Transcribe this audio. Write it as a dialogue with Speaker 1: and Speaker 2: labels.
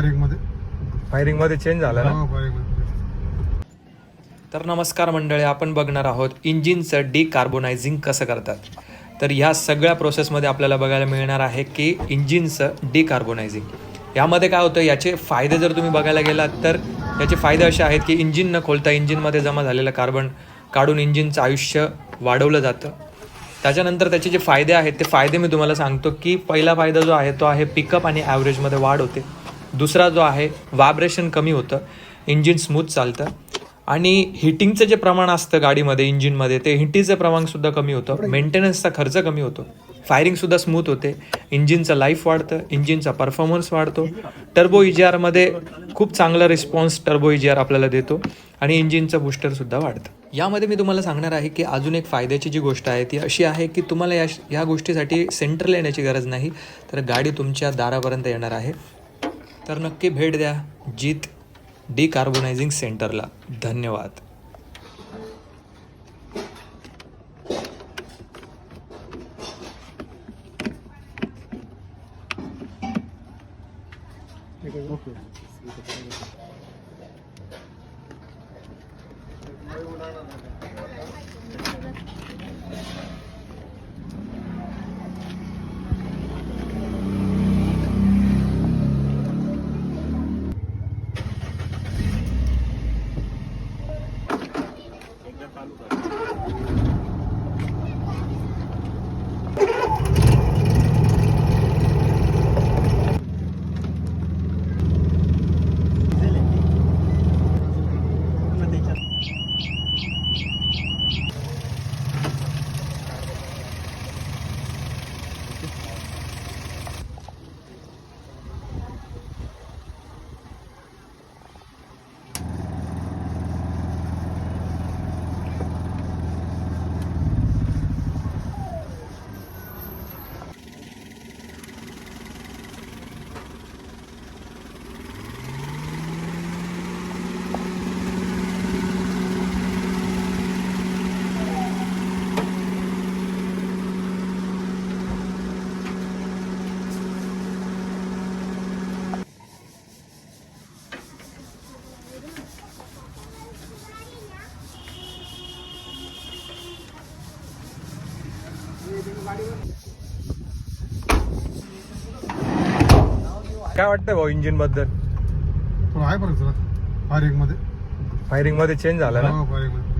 Speaker 1: फायरिंगमध्ये फायरिंगमध्ये change झाला ना?
Speaker 2: हा, फायरिंग
Speaker 3: तर नमस्कार मंडळी आपण बघणार आहोत इंजिनचं डिकार्बोनायझिंग कसं करतात. तर ह्या सगळ्या प्रोसेसमध्ये आपल्याला बघायला मिळणार आहे की इंजिनचं डिकार्बोनायझिंग यामध्ये काय होतं याचे फायदे जर तुम्ही बघायला गेलात तर याचे फायदे असे आहेत की इंजिन न खोलता इंजिनमध्ये जमा झालेलं कार्बन काढून इंजिनचं आयुष्य वाढवलं जातं. त्याच्यानंतर त्याचे जे फायदे आहेत ते फायदे मी तुम्हाला सांगतो की पहिला फायदा जो आहे तो आहे पिकअप आणि ॲव्हरेजमध्ये वाढ होते. दुसरा जो आहे व्हायब्रेशन कमी होतं इंजिन स्मूथ चालतं. आणि हिटिंगचं जे प्रमाण असतं गाडीमध्ये इंजिनमध्ये ते हिटिंगचं प्रमाणसुद्धा कमी होतं. मेंटेनन्सचा खर्च कमी होतो. फायरिंगसुद्धा स्मूथ होते. इंजिनचं लाईफ वाढतं इंजिनचा परफॉर्मन्स वाढतो. टर्बो ई जी आरमध्ये खूप चांगला response turbo E G R आपल्याला देतो. आणि इंजिनचं बूस्टरसुद्धा वाढतं. यामध्ये मी तुम्हाला सांगणार आहे की अजून एक फायद्याची जी गोष्ट आहे ती अशी आहे की तुम्हाला या या गोष्टीसाठी सेंटरला येण्याची गरज नाही. तर गाडी तुमच्या दारापर्यंत येणार आहे. तर नक्की भेट द्या जीत डिकार्बोनायझिंग सेंटरला. धन्यवाद.
Speaker 1: काय वाटतं भाऊ
Speaker 2: इंजिनबद्दल? आहे बरं जरा.
Speaker 1: फायरिंगमध्ये. फायरिंगमध्ये चेंज झाला ना?
Speaker 2: हा, फायरिंगमध्ये.